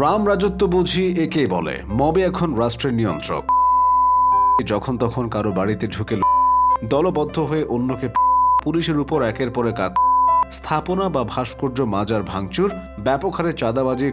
রাম রাজত্ব বুঝি একে বলে, মবে এখন রাষ্ট্রের নিয়ন্ত্রক। যখন তখন কারও বাড়িতে ঢুকে দলবদ্ধ হয়ে অন্যকে পুলিশের উপর একের পরে কাক স্থাপনা বা ভাস্কর্য, মাজার ভাঙচুর, ব্যাপক হারে চাঁদাবাজি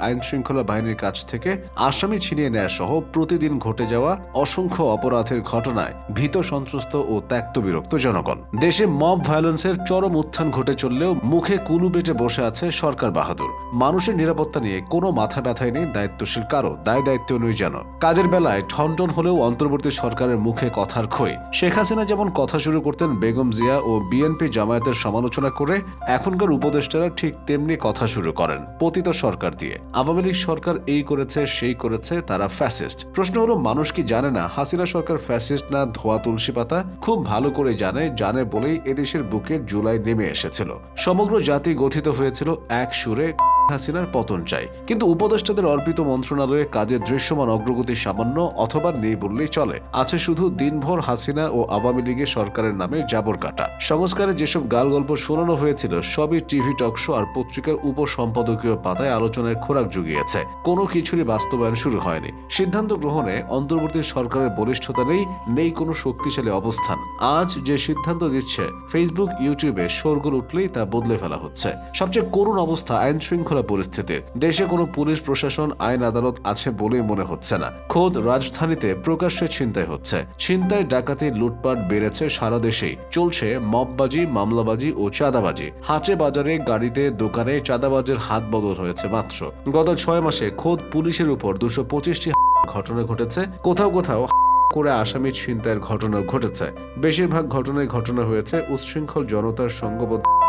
আইন শৃঙ্খলা বাহিনীর কাছ থেকে আসামি ছিনিয়ে নেওয়া সহ প্রতিদিন ঘটে যাওয়া অসংখ্য অপরাধের ঘটনায় ভীত, সন্ত্রস্ত ও ত্যক্ত বিরক্ত জনগণ। দেশে মব ভায়োলেন্সের চরম উত্থান ঘটে চললেও মুখে কুলু বেটে বসে আছে সরকার বাহাদুর। মানুষের নিরাপত্তা নিয়ে কোনো মাথা ব্যথায় নেই দায়িত্বশীল কারও, দায় দায়িত্ব নই যেন। কাজের বেলায় ঠনটন হলেও অন্তর্বর্তী সরকারের মুখে কথার ক্ষয় শেখ হাসিনা যেমন কথা শুরু করতেন বেগম জিয়া ও বিএনপি জামায়াতের সমালোচনা করে, এখনকার উপদেষ্টারা ঠিক তেমনি কথা শুরু করেন, পতিত সরকার দিয়ে। আওয়ামী লীগ সরকার এই করেছে, সেই করেছে, তারা ফ্যাসিস্ট প্রশ্ন হলো, মানুষ কি জানে না, হাসিনা সরকার ফ্যাসিস্ট না, ধোয়া তুলসী পাতা? খুব ভালো করে জানে জানে বলেই এদেশের বুকে জুলাই নেমে এসেছিল। সমগ্র জাতি গঠিত হয়েছিল এক সুরে। হাসিনার পতন চাই। কিন্তু উপদেষ্টাদের অর্পিত মন্ত্রণালয়ে কাজের দৃশ্যমান অগ্রগতি সামান্য অথবা নেই বললেই চলে। আছে শুধু দিনভর হাসিনা ও আওয়ামী লীগের সরকারের নামে জাবর কাটা। সংস্কারে যেসব গাল গল্প শোনানো হয়েছিল, সবই টিভি টকশো আর পত্রিকার উপসম্পাদকীয় পাতায় আলোচনায় খোরাক জুগিয়েছে। কোনো কিছুরই বাস্তবায়ন শুরু হয়নি। সিদ্ধান্ত গ্রহণে অন্তর্বর্তী সরকারের বলিষ্ঠতা নেই নেই কোনো শক্তিশালী অবস্থান। আজ যে সিদ্ধান্ত দিচ্ছে ফেসবুক ইউটিউবে শোরগোল উঠলেই তা বদলে ফেলা হচ্ছে। সবচেয়ে করুণ অবস্থা আইন শৃঙ্খলা পরিস্থিতির দেশে কোনো পুলিশ, প্রশাসন, আইন আদালত আছে বলেই মনে হচ্ছে না। খোদ রাজধানীতে প্রকাশ্যে ছিনতাই হচ্ছে। ছিনতাই, ডাকাতি, লুটপাট বেড়েছে সারা দেশেই। চলছে মববাজি মামলাবাজি ও চাঁদাবাজি। হাটে বাজারে, গাড়িতে, দোকানে চাঁদাবাজের হাত বদল হয়েছে মাত্র। গত ছয় মাসে খোদ পুলিশের উপর দুশো পঁচিশটি ঘটনা ঘটেছে। কোথাও কোথাও করে আসামি ছিনতাইয়ের ঘটনা ঘটেছে। বেশিরভাগ ঘটনায় ঘটনা হয়েছে উচ্ছৃঙ্খল জনতার সঙ্গবদ্ধ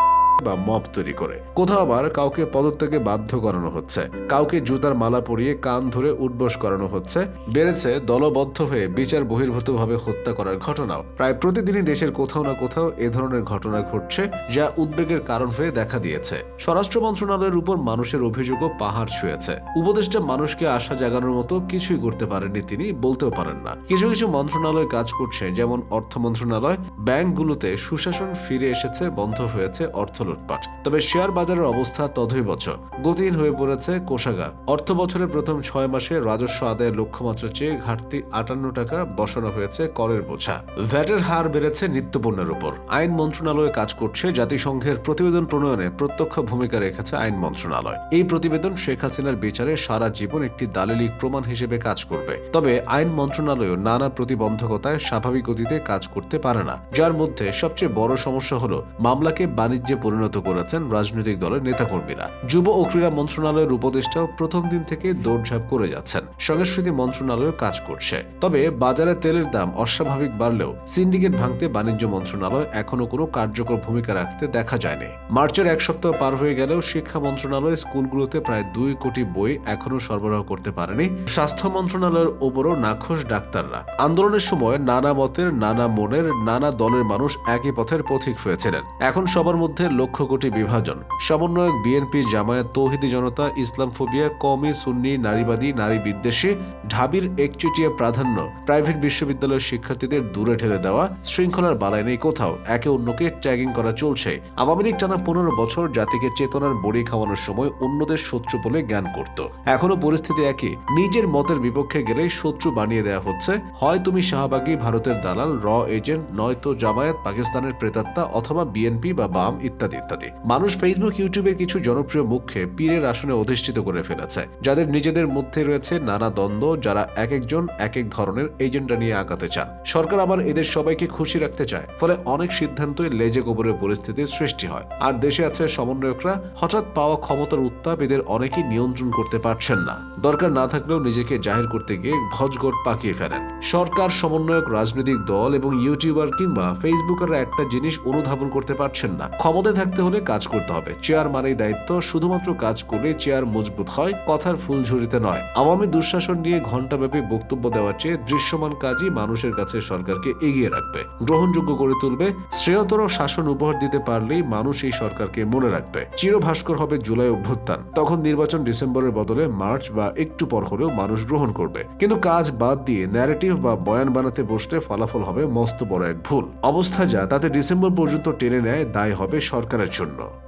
বা মব তৈরি করে। কোথাও আবার কাউকে পদত্যাগে বাধ্য করানো হচ্ছে। কাউকে জুতার মালা পরিয়ে কান ধরে উঠবস করানো হচ্ছে। বেড়েছে দলবদ্ধ হয়ে বিচার বহির্ভূতভাবে হত্যা করার ঘটনাও। প্রায় প্রতিদিনই দেশের কোথাও না কোথাও এ ধরনের ঘটনা ঘটছে, যা উদ্বেগের কারণ হয়ে দেখা দিয়েছে। স্বরাষ্ট্র মন্ত্রণালয়ের উপর মানুষের অভিযোগও পাহাড় ছুঁয়েছে। উপদেষ্টা মানুষকে আশা জাগানোর মতো কিছুই করতে পারেননি তিনি, বলতেও পারেন না। কিছু কিছু মন্ত্রণালয় কাজ করছে, যেমন অর্থ মন্ত্রণালয়। ব্যাংকগুলোতে সুশাসন ফিরে এসেছে, বন্ধ হয়েছে অর্থ লুটপাট। তবে শেয়ার বাজারের অবস্থা তথৈবচ গতিহীন হয়ে পড়েছে কোষাগার। অর্থ বছরের প্রথম ছয় মাসে রাজস্ব আদায়ের লক্ষ্যমাত্রা চেয়ে ঘাটতি আটান্ন টাকা বসানো হয়েছে করের বোঝা। ভ্যাটের হার বেড়েছে নিত্যপণ্যের উপর। আইন মন্ত্রণালয়ে কাজ করছে জাতিসংঘের প্রতিবেদন প্রণয়নে প্রত্যক্ষ ভূমিকা রেখেছে আইন মন্ত্রণালয়। এই প্রতিবেদন শেখ হাসিনার বিচারে সারা জীবন একটি দালিলিক প্রমাণ হিসেবে কাজ করবে। তবে আইন মন্ত্রণালয়ও নানা প্রতিবন্ধকতায় স্বাভাবিক গতিতে কাজ করতে পারে না। যার মধ্যে সবচেয়ে বড় সমস্যা হল, মামলাকে বাণিজ্যে পরিণত করেছেন রাজনৈতিক দলের নেতাকর্মীরা। যুব ও ক্রীড়া মন্ত্রণালয়ের উপদেষ্টাও প্রথম দিন থেকে দৌড়ঝাঁপ করে যাচ্ছেন। সংস্কৃতি মন্ত্রণালয় কাজ করছে। তবে বাজারে তেলের দাম অস্বাভাবিক বাড়লেও সিন্ডিকেট ভাঙতে বাণিজ্য মন্ত্রণালয় এখনও কোনো কার্যকর ভূমিকা রাখতে দেখা যায়নি। মার্চের এক সপ্তাহ পার হয়ে গেলেও শিক্ষা মন্ত্রণালয় স্কুলগুলোতে প্রায় দুই কোটি বই এখনও সরবরাহ করতে পারেনি। স্বাস্থ্য মন্ত্রণালয়ের ওপরও নাখোশ ডাক্তাররা। আন্দোলনের সময় নানা মতের, নানা মনের, নানা দলের মানুষ একই পথের পথিক হয়েছিলেন। এখন সবার মধ্যে লক্ষ কোটি বিভাজন। সমন্বয়ক বিএনপি জামায়াত তৌহিদি জনতা ইসলাম ফোবিয়া কমি সুন্নি, নারীবাদী, নারী বিদ্বেষী, ঢাবির একচেটিয়া প্রাধান্য, প্রাইভেট বিশ্ববিদ্যালয়ের শিক্ষার্থীদের দূরে ঠেলে দেওয়া, শৃঙ্খলার বালায় নেই কোথাও, একে অন্যকে ট্যাগিং করা চলছে। আওয়ামী লীগ টানা পনেরো বছর জাতিকে চেতনার বড়ি খাওয়ানোর সময় অন্যদের শত্রু বলে জ্ঞান করত। এখনও পরিস্থিতি একই, নিজের মতের বিপক্ষে গেলেই শত্রু বানিয়ে দেওয়া হচ্ছে, হয় তুমি শাহবাগী, ভারতের দালাল, র এজেন্ট, নয়তো জামায়াত, পাকিস্তানের প্রেতাত্মা অথবা বিএনপি বা বাম ইত্যাদি। ইত্যাদি ইত্যাদি। মানুষ ফেসবুক ইউটিউবের কিছু জনপ্রিয় মুখকে পীরের আসনে অধিষ্ঠিত করে ফেলেছে, যাদের নিজেদের মধ্যে রয়েছে নানা দ্বন্দ্ব, যারা এক একজন, এক এক ধরনের এজেন্ডা নিয়ে আগাতে চান। সরকার আবার এদের সবাইকে খুশি রাখতে চায়, ফলে অনেক সিদ্ধান্তই লেজে গোবরের পরিস্থিতির সৃষ্টি হয়। আর দেশে আছে সমন্বয়করা, হঠাৎ পাওয়া ক্ষমতার উত্তাপ এদের অনেকেই নিয়ন্ত্রণ করতে পারছেন না। দরকার না থাকলেও নিজেকে জাহির করতে গিয়ে ভজগট পাকিয়ে ফেলেন। সরকার, সমন্বয়ক, রাজনৈতিক দল এবং ইউটিউবার কিংবা ফেসবুকাররা একটা জিনিস অনুধাবন করতে পারছেন না। ক্ষমতায় থাকতে হলে কাজ করতে হবে। চেয়ার মানেই দায়িত্ব, শুধুমাত্র কাজ করলে চেয়ার মজবুত হয়, কথার ফুলঝুরিতে নয়। আওয়ামী দুঃশাসন নিয়ে ঘণ্টাব্যাপী বক্তব্য দেওয়ার চেয়ে দৃশ্যমান কাজই মানুষের কাছে সরকারকে এগিয়ে রাখবে। গ্রহণযোগ্য করে তুলবে, শ্রেয়তর শাসন উপহার দিতে পারলেই মানুষ এই সরকারকে মনে রাখবে। চিরভাস্কর হবে জুলাই অভ্যুত্থান। তখন নির্বাচন ডিসেম্বরের বদলে মার্চ বা একটু পর হলেও মানুষ গ্রহণ করবে। কিন্তু কাজ বাদ দিয়ে ন্যারেটিভ বা বয়ান বানাতে বসলে ফলাফল হবে মস্ত বড় এক ভুল। অবস্থা যা, তাতে ডিসেম্বর পর্যন্ত টেনে নেয়, দায় হবে সরকারের জন্য।